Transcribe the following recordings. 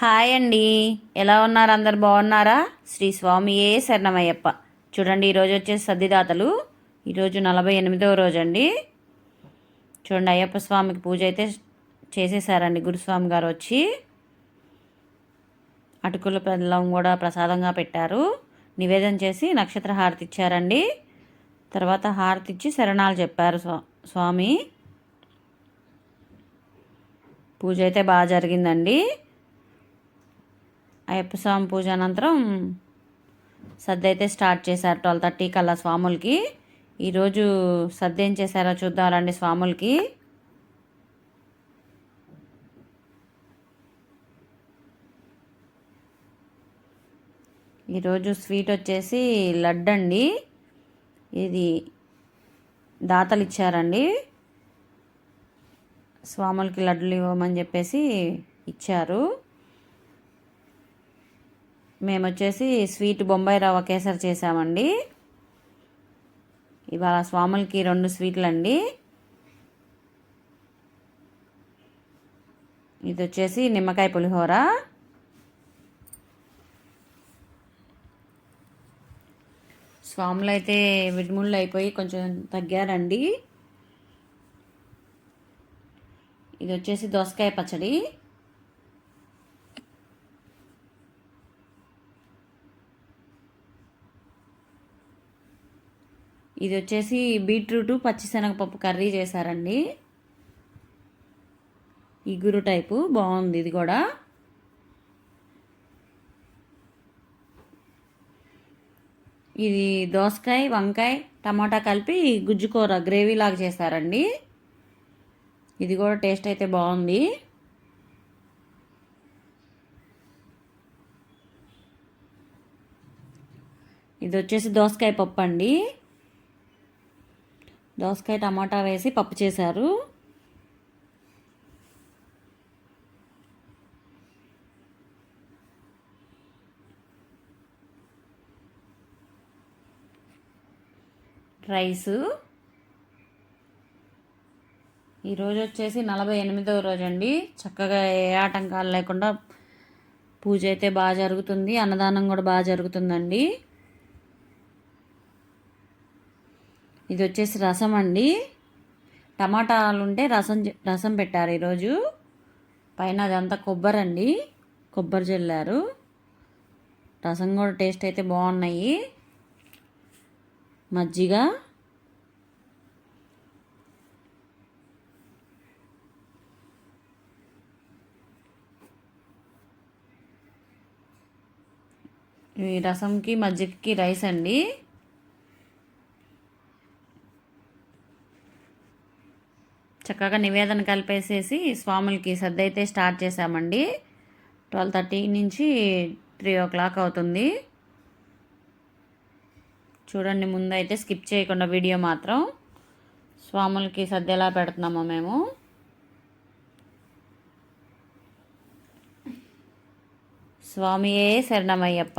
Hi అండి. ఎలా ఉన్నారు? అందరు బాగున్నారా? శ్రీ స్వామియే శరణమయ్యప్ప. చూడండి ఈరోజు వచ్చేసి సద్దిదాతలు ఈరోజు నలభై ఎనిమిదవ రోజు అండి చూడండి అయ్యప్ప స్వామికి పూజ అయితే చేసేసారండి. గురుస్వామి గారు వచ్చి అటుకుల పెళ్ళం కూడా ప్రసాదంగా పెట్టారు. నివేదన చేసి నక్షత్ర హారతి ఇచ్చారండి. తర్వాత హారతి ఇచ్చి శరణాలు చెప్పారు స్వా స్వామి. పూజ అయితే బాగా జరిగిందండి. అయ్యప్ప స్వామి పూజ అనంతరం సద్ద అయితే స్టార్ట్ చేశారు ట్వెల్వ్ థర్టీ కల్లా స్వాములకి. ఈరోజు సద్ద ఏం చేశారో చూద్దామండి స్వాములకి. ఈరోజు స్వీట్ వచ్చేసి లడ్డు అండి. ఇది దాతలు ఇచ్చారండి. స్వాములకి లడ్డులు ఇవ్వమని చెప్పేసి ఇచ్చారు. మేము వచ్చేసి స్వీట్ బొంబాయి రవ్వ కేసరి చేసామండి. ఇవాళ స్వాములకి రెండు స్వీట్లు అండి ఇది వచ్చేసి నిమ్మకాయ పులిహోర. స్వాములు అయితే విడిముళ్ళు అయిపోయి కొంచెం తగ్గారండి. ఇది వచ్చేసి దోసకాయ పచ్చడి. ఇది వచ్చేసి బీట్రూటు పచ్చిశనగపప్పు కర్రీ చేశారండి. ఇగురు టైపు బాగుంది ఇది కూడా. ఇది దోసకాయ వంకాయ టమాటా కలిపి గుజ్జుకూర గ్రేవీ లాగా చేశారండి. ఇది కూడా టేస్ట్ అయితే బాగుంది. ఇది వచ్చేసి దోసకాయ పప్పు అండి. దోసకాయ టమాటా వేసి పప్పు చేశారు. రైసు. ఈరోజు వచ్చేసి నలభై ఎనిమిదవ రోజు అండి. చక్కగా ఏ ఆటంకాలు లేకుండా పూజ అయితే బాగా జరుగుతుంది. అన్నదానం కూడా బాగా జరుగుతుందండి. ఇది వచ్చేసి రసం అండి. టమాటాలు ఉంటే రసం రసం పెట్టారు ఈరోజు. పైన అదంతా కొబ్బరి అండి. కొబ్బరి చల్లారు రసం కూడా టేస్ట్ అయితే బాగున్నాయి. మజ్జిగ. ఈ రసంకి మజ్జిగకి రైస్ అండి. చక్కగా నివేదన కలిపేసేసి స్వాములకి సర్ది అయితే స్టార్ట్ చేసామండి ట్వెల్వ్ థర్టీ నుంచి త్రీ ఓ క్లాక్ అవుతుంది. చూడండి ముందు అయితే స్కిప్ చేయకుండా వీడియో మాత్రం. స్వాములకి సద్య ఎలా పెడుతున్నామో మేము. స్వామియే శరణమయ్యప్ప.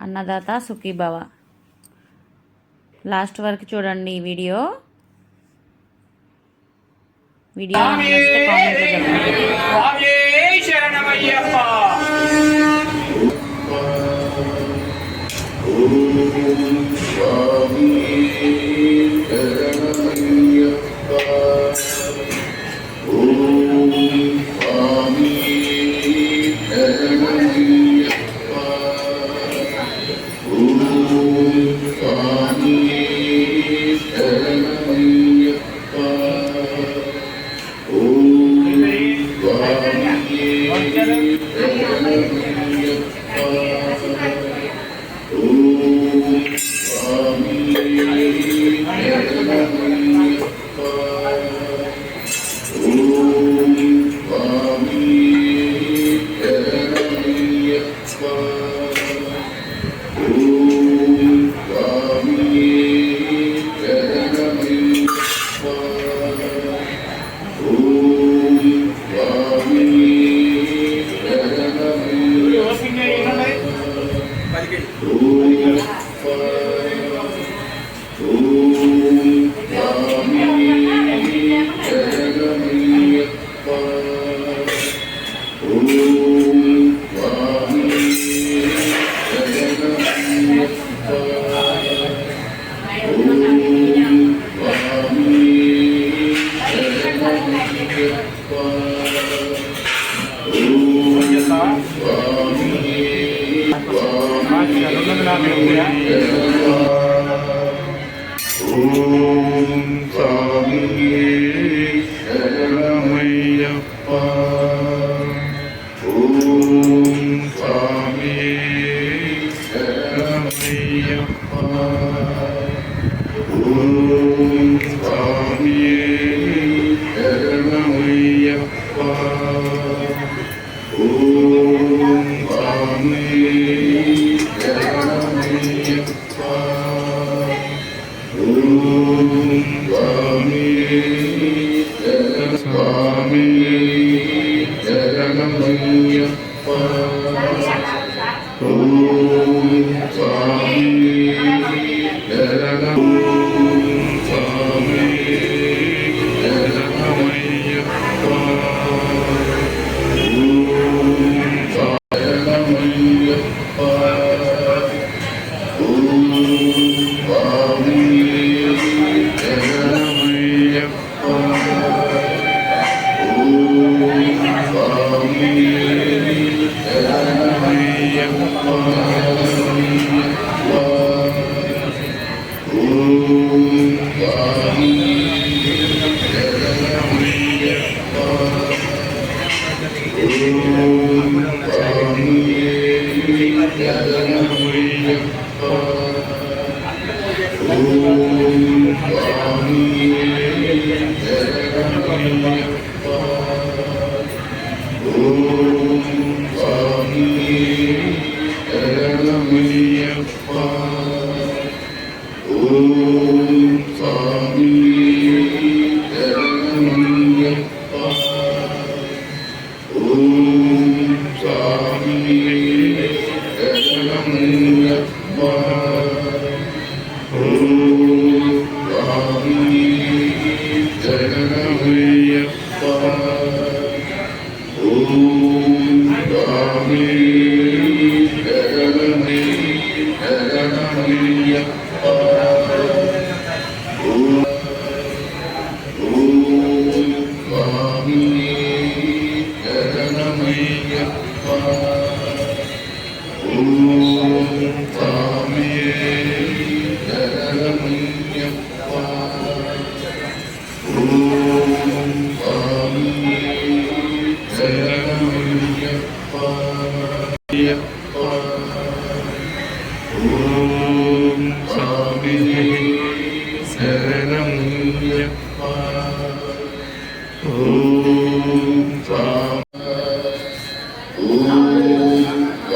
అన్నదాత సుఖీభవ. లాస్ట్ వరకు చూడండి ఈ వీడియో. వీడియో నచ్చితే కామెంట్లో చెప్పండి స్వామియే శరణమయ్యప్ప ఓం స్వామి శరణమయ్యప్ప ఓం Yeah, yeah, yeah. ఓం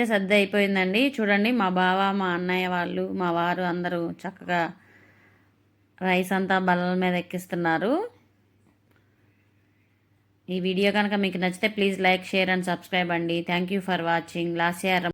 అయితే సర్ది అయిపోయిందండి. చూడండి మా బావ మా అన్నయ్య వాళ్ళు మా వారు అందరూ చక్కగా రైస్ అంతా బల్లల మీద ఎక్కిస్తున్నారు. ఈ వీడియో కనుక మీకు నచ్చితే please like share and subscribe అండి. Thank you for watching. Last year